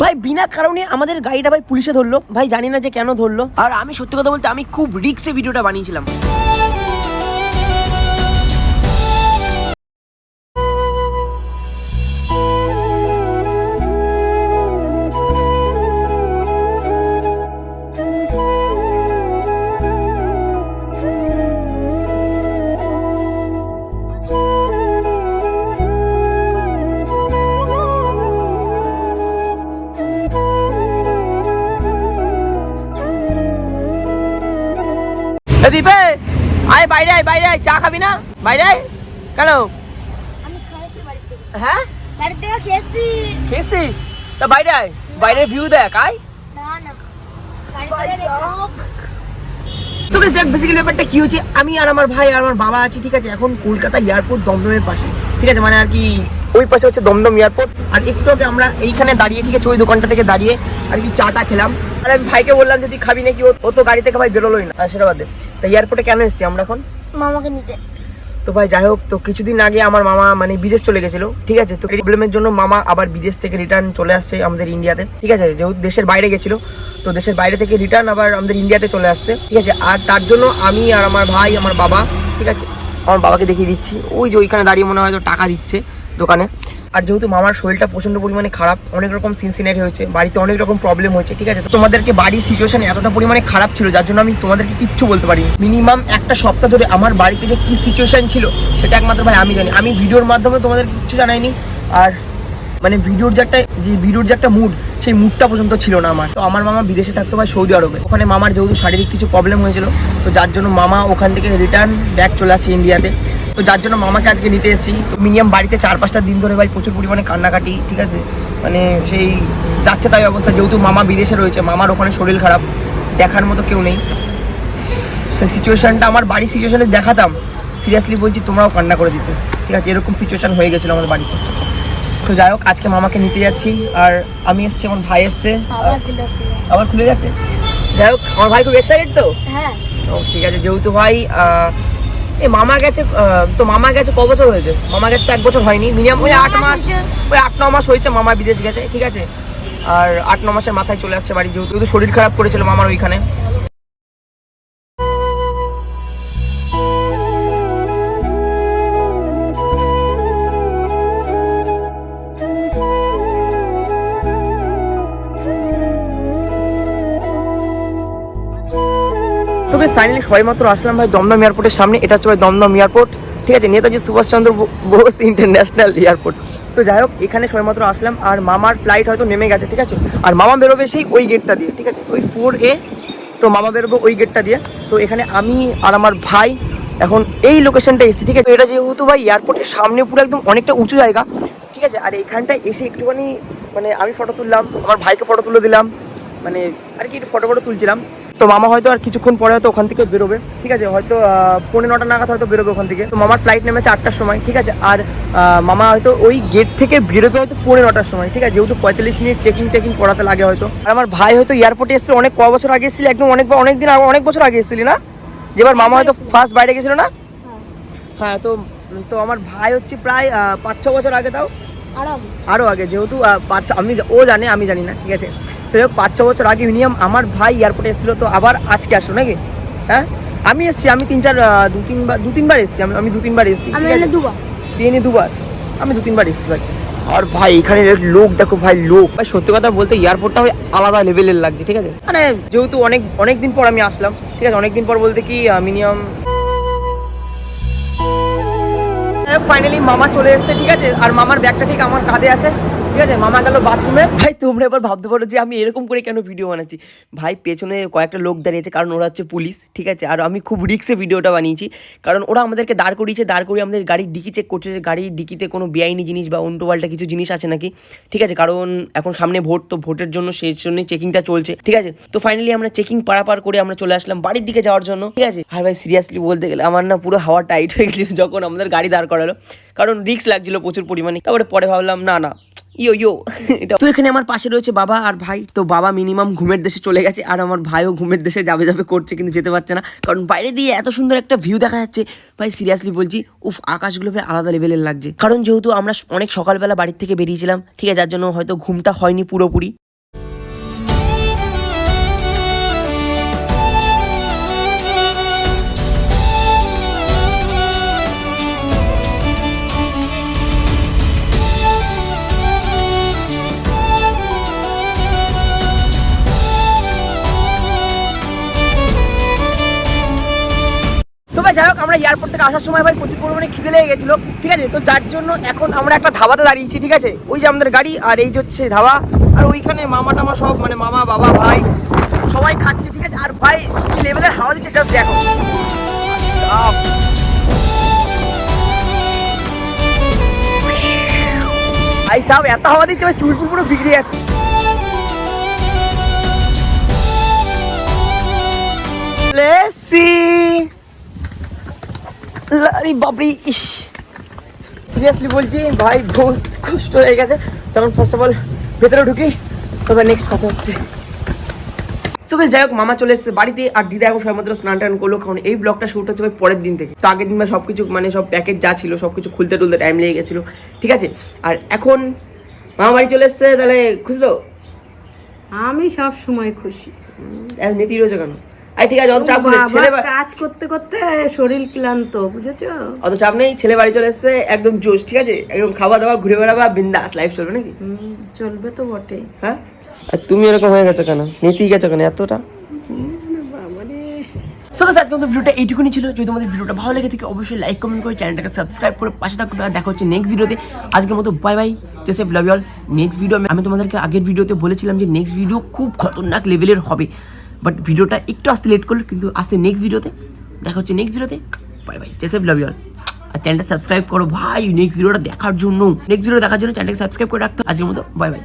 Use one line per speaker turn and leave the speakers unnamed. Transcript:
ভাই, বিনা কারণে আমাদের গাড়িটা ভাই পুলিশে ধরলো। ভাই, জানি না যে কেন ধরলো। আর আমি সত্যি কথা বলতে আমি খুব রিক্সে ভিডিওটা বানিয়েছিলাম। আয় বাইরে আয় চা খাবি না? বাইরে আয়। কেন? হ্যাঁ? খেয়েছিস? তা বাইরে আয় বাইরের ভিউ দেখ আয়। বেসিক্যালি ব্যাপারটা কি হচ্ছে? আমি আর আমার ভাই আর আমার বাবা আছি ঠিক আছে? এখন কলকাতা এয়ারপোর্ট দমদমের পাশে ঠিক আছে? মানে আর কি ওই পাশে হচ্ছে দমদম এয়ারপোর্ট আর একটু আগে আমরা এইখানে দাঁড়িয়ে ঠিক আছে? ওই দোকানটা থেকে দাঁড়িয়ে আর কি চাটা খেলাম। আর আমি ভাইকে বললাম যদি খাবি নাকি? ও- ও তো গাড়ি থেকে ভাই বেরোলোই না। সেটা বাদে তা এয়ারপোর্টে কেন এসেছি আমরা এখন?
মামাকে নিতে।
তো ভাই, যাই হোক, তো কিছুদিন আগে আমার মামা মানে বিদেশ চলে গেছিল, ঠিক আছে? তো প্রবলেমের জন্য মামা আবার বিদেশ থেকে রিটার্ন চলে আসছে আমাদের ইন্ডিয়াতে ঠিক আছে? যেহেতু দেশের বাইরে গেছিল, তো দেশের বাইরে থেকে রিটার্ন আবার আমাদের ইন্ডিয়াতে চলে আসছে, ঠিক আছে? আর তার জন্য আমি আর আমার ভাই, আমার বাবা, ঠিক আছে? আমার বাবাকে দেখিয়ে দিচ্ছি। ওই যে ওইখানে দাঁড়িয়ে মনে হয় টাকা দিচ্ছে। দোকানে। আর যেহেতু মামার শরীরটা প্রচণ্ড পরিমাণে খারাপ, অনেক রকম সিনসিনারি হয়েছে, বাড়িতে অনেক রকম প্রবলেম হয়েছে, ঠিক আছে? তোমাদেরকে বাড়ির সিচুয়েশন এতটা পরিমাণে খারাপ ছিল, যার জন্য আমি তোমাদেরকে কিচ্ছু বলতে পারি মিনিমাম একটা সপ্তাহ ধরে আমার বাড়িতে যে কী সিচুয়েশন ছিল, সেটা একমাত্র ভাই আমি জানি। আমি ভিডিওর মাধ্যমে তোমাদের কিচ্ছু জানাইনি। আর মানে ভিডিওর যে একটা যে ভিডিওর যে একটা মুড সেই মুডটা পর্যন্ত ছিল না আমার। তো আমার মামা বিদেশে থাকতো ভাই সৌদি আরবে। ওখানে মামার যেহেতু শারীরিক কিছু প্রবলেম হয়েছিল, তো যার জন্য মামা ওখান থেকে রিটার্ন ব্যাক চলে আসে ইন্ডিয়াতে তো যার জন্য মামাকে আজকে নিতে এসেছি। তো মিনিমাম বাড়িতে চার পাঁচটা দিন ধরে ভাই প্রচুর পরিমাণে কান্নাকাটি ঠিক আছে? মানে সেই যাচ্ছে তাই অবস্থা। যেহেতু মামা বিদেশে রয়েছে মামার ওখানে শরীর খারাপ দেখার মতো কেউ নেই। সেই সিচুয়েশনটা আমার বাড়ির সিচুয়েশানে দেখাতাম। সিরিয়াসলি বলছি তোমরাও কান্না করে দিতে। ঠিক আছে এরকম সিচুয়েশন হয়ে গেছিল আমার বাড়িতে। তো যাই হোক আজকে মামাকে নিতে যাচ্ছি। আর আমি এসছি আমার ভাই এসছে।
আবার
খুলে গেছে যাই হোক আমার ভাই খুব এক্সাইটেড তো?
হ্যাঁ।
ঠিক আছে যেহেতু ভাই এই মামা গেছে আহ, তো মামা গেছে ক বছর হয়েছে? মামা গেছে তো এক বছর হয়নি। মিনিমাম ওই আট
মাস
ওই আট ন মাস হয়েছে মামা বিদেশ গেছে ঠিক আছে? আর আট ন মাসের মাথায় চলে আসছে বাড়ি যেহেতু শরীর খারাপ করেছিল মামার ওইখানে। তো বেশ ফাইনালি সবাই মাত্র আসলাম ভাই দমদম এয়ারপোর্টের সামনে। এটা হচ্ছে ভাই দমদম এয়ারপোর্ট, ঠিক আছে? Netaji Subhash Chandra Bose international airport. তো যাই হোক, এখানে সবাই মাত্র আসলাম। আর মামার ফ্লাইট হয়তো নেমে গেছে, ঠিক আছে? আর মামা বেরোবে সেই ওই গেটটা দিয়ে, ঠিক আছে? ওই ফোর এ তো মামা বেরোবে ওই গেটটা দিয়ে। তো এখানে আমি আর আমার ভাই এখন এই লোকেশনটা এসেছি, ঠিক আছে? এটা যেহেতু ভাই এয়ারপোর্টের সামনে পুরো একদম অনেকটা উঁচু জায়গা, ঠিক আছে? আর এইখানটায় এসে একটুখানি মানে আমি ফটো তুললাম, আমার ভাইকে ফটো তুলে দিলাম মানে আর কি একটু ফটো ফটো তুলছিলাম। তো মামা হয়তো আর কিছুক্ষণ পরে হয়তো ওখান থেকে বেরোবে ঠিক আছে? হয়তো আহ, পৌনে নটা নাগাদ হয়তো বেরোবে ওখান থেকে। তো মামার ফ্লাইট নেমেছে আটটার সময় ঠিক আছে? আর মামা হয়তো ওই গেট থেকে বেরোবে হয়তো পৌনে নটার সময় ঠিক আছে? যেহেতু পঁয়তাল্লিশ মিনিট চেকিং টেকিং করাতে লাগে হয়তো। আর আমার ভাই হয়তো এয়ারপোর্টে এসেছে অনেক ক বছর আগে এসেছিলি একদম অনেক অনেক দিন আগে অনেক বছর আগে এসেছিলি না? যেবার মামা হয়তো ফার্স্ট বাইরে গেছিল না? হ্যাঁ তো তো আমার ভাই হচ্ছে প্রায় পাঁচ ছ বছর আগে তাও?
আর
আরও আগে যেহেতু আমি ও জানে আমি জানি না ঠিক আছে? তো যাই হোক, পাঁচ ছ বছর আগে মিনিমাম আমার ভাই এয়ারপোর্টে এসেছিল তো আবার আজকে আসলো নাকি? হ্যাঁ? আমি এসেছি আমি তিন চার দু তিনবার দু তিনবার এসেছি আমি আমি দু তিনবার এসেছি তিনি দুবার। আমি দু তিনবার এসেছি ভাই। আর ভাই এখানে লোক দেখো ভাই লোক। ভাই সত্যি কথা বলতে এয়ারপোর্টটা ভাই আলাদা লেভেলের লাগছে ঠিক আছে? মানে যেহেতু অনেক অনেক দিন পর আমি আসলাম ঠিক আছে? অনেক দিন পর বলতে কি মিনিমাম ফাইনালি মামা চলে এসেছে ঠিক আছে? আর মামার ব্যাগটা ঠিক আমার কাঁধে আছে। ঠিক আছে? মামা গেল বাথরুমে ভাই, তোমরা এবার ভাবতে পারো যে আমি এরকম করে কেন ভিডিও বানাচ্ছি? ভাই, পেছনে কয়েকটা লোক দাঁড়িয়েছে, কারণ ওরা হচ্ছে পুলিশ ঠিক আছে? আর আমি খুব রিক্সে ভিডিওটা বানিয়েছি, কারণ ওরা আমাদেরকে দাঁড় করিয়েছে, দাঁড় করিয়ে আমাদের গাড়ির ডিকি চেক করছে যে গাড়ির ডিকিতে কোনো বেআইনি জিনিস বা উল্টো পাল্টা কিছু জিনিস আছে নাকি? ঠিক আছে? কারণ এখন সামনে ভোট, তো ভোটের জন্য সেই জন্যই চেকিংটা চলছে, ঠিক আছে? তো ফাইনালি আমরা চেকিং পারাপার করে আমরা চলে আসলাম বাড়ির দিকে যাওয়ার জন্য, ঠিক আছে? আর ভাই সিরিয়াসলি বলতে গেলে আমার না পুরো হাওয়া টাইট হয়ে গেছিল যখন আমাদের গাড়ি দাঁড় করালো, কারণ রিক্স লাগছিল প্রচুর পরিমাণে। তারপরে পরে ভাবলাম, না না ইয়ো ইয়ো। তো এখানে আমার পাশে রয়েছে বাবা আর ভাই। তো বাবা মিনিমাম ঘুমের দেশে চলে গেছে আর আমার ভাইও ঘুমের দেশে যাবে যাবে করছে কিন্তু যেতে পারছে না। কারণ বাইরে দিয়ে এত সুন্দর একটা ভিউ দেখা যাচ্ছে। ভাই সিরিয়াসলি বলছি, উফ, আকাশগুলো ভাই আলাদা লেভেলের লাগছে। কারণ যেহেতু আমরা অনেক সকালবেলা বাড়ির থেকে বেরিয়েছিলাম, ঠিক আছে, যার জন্য হয়তো ঘুমটা হয়নি পুরোপুরি। যাই হোক, আমরা এয়ারপোর্ট থেকে আসার সময় ভাই প্রচুর পরিমাণে খিদে লেগে গেছিল, ঠিক আছে? তো যার জন্য এখন আমরা একটা ধাবাতে দাঁড়িয়েছি, ঠিক আছে? ওই যে আমাদের গাড়ি আর এই হচ্ছে ধাবা। আর ওইখানে মামা টামা সব মানে মামা, বাবা, ভাই, সবাই খাচ্ছে, ঠিক আছে? আর ভাই, কি লেভেলের হাওয়া দিচ্ছে জাস্ট দেখো। সাপ। ভাই সাহেব এত হাওয়া দিচ্ছে, ভাই চুলপুর পুরো বিগড়ে যাচ্ছে। লেসি। আরে বাপরি সিরিয়াসলি বলছি ভাই বহুত কষ্ট হয়ে গেছে। তখন ফার্স্ট অফ অল ভেতরে ঢুকি তবে নেক্সট কথা হচ্ছে। সো যাই হোক মামা চলে এসেছে বাড়িতে আর দিদা এখন সবাই মাত্র স্নান টান করল কারণ এই ব্লগটা শুট হচ্ছে ভাই পরের দিন থেকে। তো আগের দিন সব কিছু মানে সব প্যাকেজ যা ছিল সব কিছু খুলতে টুলতে টাইম লেগে গেছিল ঠিক আছে? আর এখন মামা বাড়ি চলে এসছে তাহলে খুশি তো?
আমি সব সময় খুশি।
নীতি রয়েছে কেন? আই ঠিক আছে অত চাপ নেই ছেলে
কাজ করতে করতে শরীর ক্লান্ত বুঝেছ?
অত চাপ নেই ছেলে বাড়ি চলে এসছে একদম জোশ ঠিক আছে? একদম খাওয়া দাওয়া ঘুরে বেড়াবা বিন্দাস লাইফ চলবে নাকি?
চলবে তো বটে
হ্যাঁ? আর তুমি এরকম হয়ে গেছো কেন? নীতি গেছো কেন এতটা? সো গাইস আজকে আমাদের ভিডিওটা এইটুকুনি ছিল। যদি তোমাদের ভিডিওটা ভালো লেগে থাকে অবশ্যই লাইক কমেন্ট করে চ্যানেলটাকে সাবস্ক্রাইব করে পাশে থাকবে আর দেখা হচ্ছে নেক্সট ভিডিওতে আজকের মতো bye bye stay safe love all next video আমি তোমাদেরকে আগের ভিডিওতে বলেছিলাম যে নেক্সট ভিডিও খুব খতরনাক লেভেলের হবে। বাট ভিডিওটা একটু আসতে লেট করল, কিন্তু আসছে নেক্সট ভিডিওতে। দেখা হচ্ছে নেক্সট ভিডিওতে। Bye bye stay safe love you all আর চ্যানেলটা সাবস্ক্রাইব করো ভাই নেক্সট ভিডিওটা দেখার জন্য। নেক্সট ভিডিও দেখার জন্য চ্যানেলটাকে সাবস্ক্রাইব করে রাখতো আজকের মতো বাই বাই